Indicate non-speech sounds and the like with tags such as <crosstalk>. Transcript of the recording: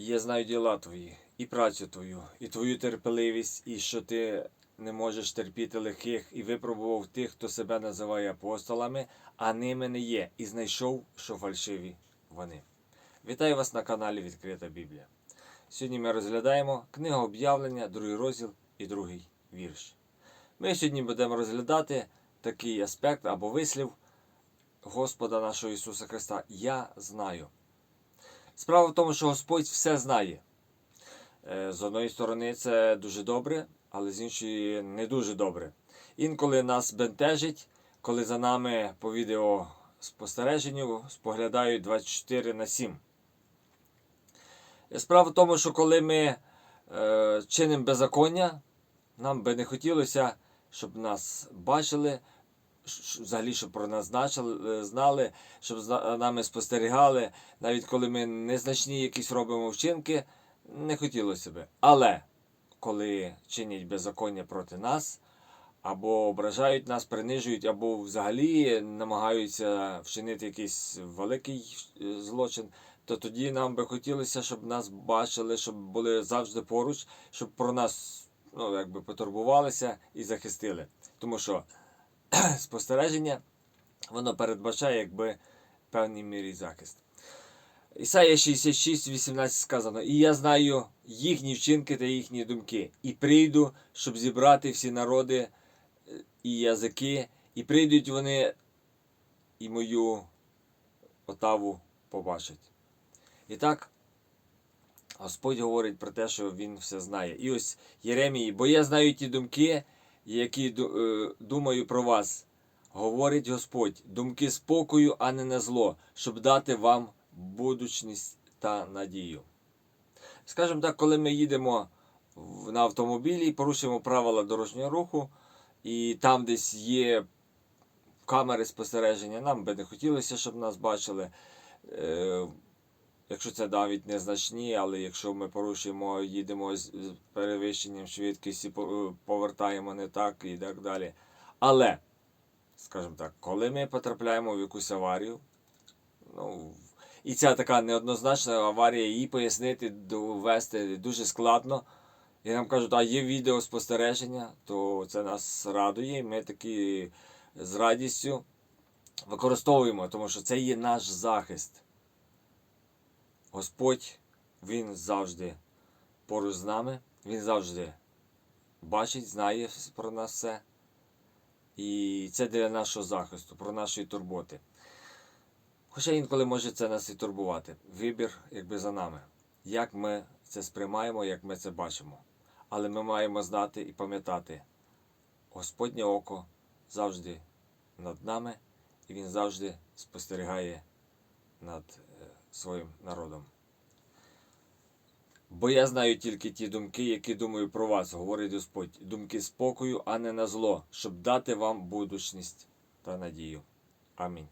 Я знаю діла твої, і працю твою, і твою терпеливість, і що ти не можеш терпіти лихих, і випробував тих, хто себе називає апостолами, а ними не є, і знайшов, що фальшиві вони. Вітаю вас на каналі Відкрита Біблія. Сьогодні ми розглядаємо книгу об'явлення, другий розділ і другий вірш. Ми сьогодні будемо розглядати такий аспект або вислів Господа нашого Ісуса Христа. Я знаю. Справа в тому, що Господь все знає. Е, З одної сторони, це дуже добре, але з іншої не дуже добре. Інколи нас бентежить, коли за нами по відеоспостереженню споглядають 24 на 7. Справа в тому, що коли ми е, чинимо беззаконня, нам би не хотілося, щоб нас бачили, взагалі, щоб про нас значили, знали, щоб за нами спостерігали, навіть коли ми незначні якісь робимо вчинки, не хотілося би. Але коли чинять беззаконня проти нас, або ображають нас, принижують, або взагалі намагаються вчинити якийсь великий е, злочин, то тоді нам би хотілося, щоб нас бачили, щоб були завжди поруч, щоб про нас ну, якби потурбувалися і захистили. Тому що <clears throat> спостереження воно передбачає якби в певній мірі захист. Ісая 66, 18 сказано: І я знаю їхні вчинки та їхні думки, і прийду, щоб зібрати всі народи е, і язики, і прийдуть вони і мою отаву побачать. І так, Господь говорить про те, що Він все знає. І ось Єремії, бо я знаю ті думки, які е, думаю про вас, говорить Господь, думки спокою, а не на зло, щоб дати вам будучність та надію. Скажімо так, коли ми їдемо на автомобілі порушуємо правила дорожнього руху, і там десь є камери спостереження, нам би не хотілося, щоб нас бачили. Е, Якщо це навіть незначні, але якщо ми порушуємо, їдемо з перевищенням швидкості, по- повертаємо не так і так далі. Але, скажімо так, коли ми потрапляємо в якусь аварію, ну, і ця така неоднозначна аварія, її пояснити, довести дуже складно. І нам кажуть, а є відеоспостереження, то це нас радує. Ми такі з радістю використовуємо, тому що це є наш захист. Господь, Він завжди поруч з нами, Він завжди бачить, знає про нас все. І це для нашого захисту, про нашої турботи. Хоча інколи може це нас і турбувати. Вибір якби за нами. Як ми це сприймаємо, як ми це бачимо. Але ми маємо знати і пам'ятати, Господнє око завжди над нами, і Він завжди спостерігає над своїм народом. Бо я знаю тільки ті думки, які думаю про вас, говорить Господь, думки спокою, а не на зло, щоб дати вам будучність та надію. Амінь.